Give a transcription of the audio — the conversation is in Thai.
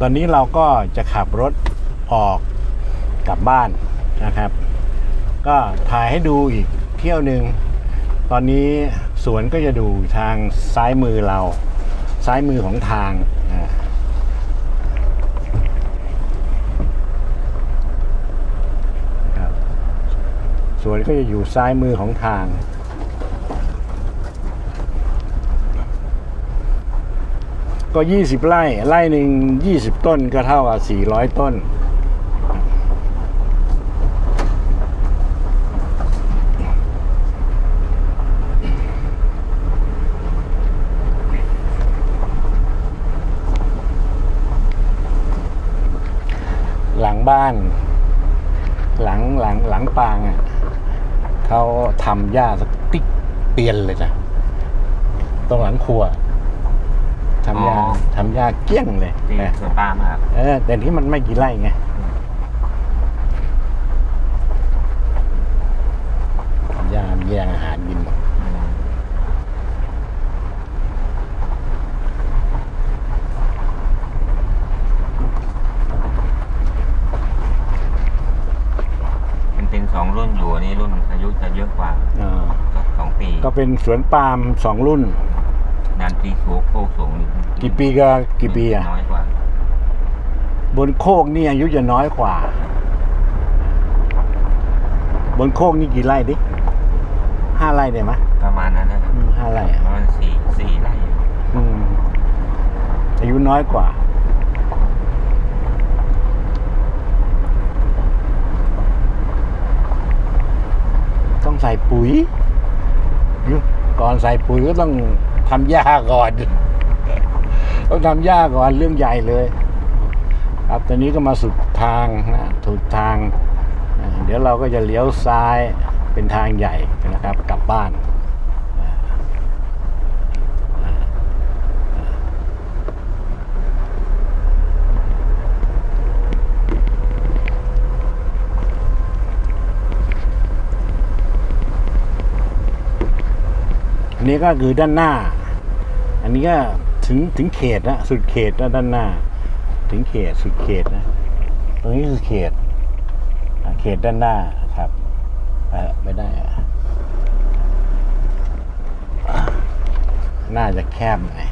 ตอนนี้เราก็จะขับรถออกกลับบ้านนะครับ ก็ถ่ายให้ดูอีกเที่ยวหนึ่งตอนนี้สวนก็จะดูทางซ้ายมือเรา ซ้ายมือของทางอ่าครับสวนก็จะอยู่ซ้ายมือของทาง ก็20ไร่ไร่หนึ่ง20ต้นก็เท่ากับ400ต้น หลังบ้าน หลังหลังหลังปางอะเขาทำหญ้าสกติ๊กเตียนเลยนะตรงหลังครัว อ๋อทำหญ้าเกลี้ยงเลยที่นะสวนปาล์มอะครับ เออแต่ที่มันไม่กี่ไร่ไงทำหญ้าแย่งอาหารกินหมดอืมมันเป็นสองรุ่นอยู่อันนี้รุ่นอายุจะเยอะกว่า อ่า ก็สองปี ก็เป็นสวนปาล์มสองรุ่น ดันตีสูงโค้งสูงนี่กี่ปีกับกี่ปีอะน้อยกว่าบนโคกนี่อายุจะน้อยกว่า บนโคกนี่กี่ไร่ดิห้าไร่ได้ไหมยประมาณนั้นนะครับอืมห้าไร่อะประมาณสี่สี่ไร่อืมอายุน้อยกว่า ต้องใส่ปุ๋ยยุก่อนใส่ปุ๋ยก็ต้อง ทำหญ้าก่อนต้องทำหญ้าก่อนเรื่องใหญ่เลย ครับตอนนี้ก็มาสุดทางนะถูกทาง เดี๋ยวเราก็จะเลี้ยวซ้ายเป็นทางใหญ่นะครับ กลับบ้านอันนี้ก็คือด้านหน้า อันนี้ก็ถึงถึงเขตนะสุดเขตนะด้านหน้า ถึงเขตสุดเขตนะ ตรงนี้คือเขตเขตด้านหน้าครับไปไม่ได้อะน่าจะแคบหน่อย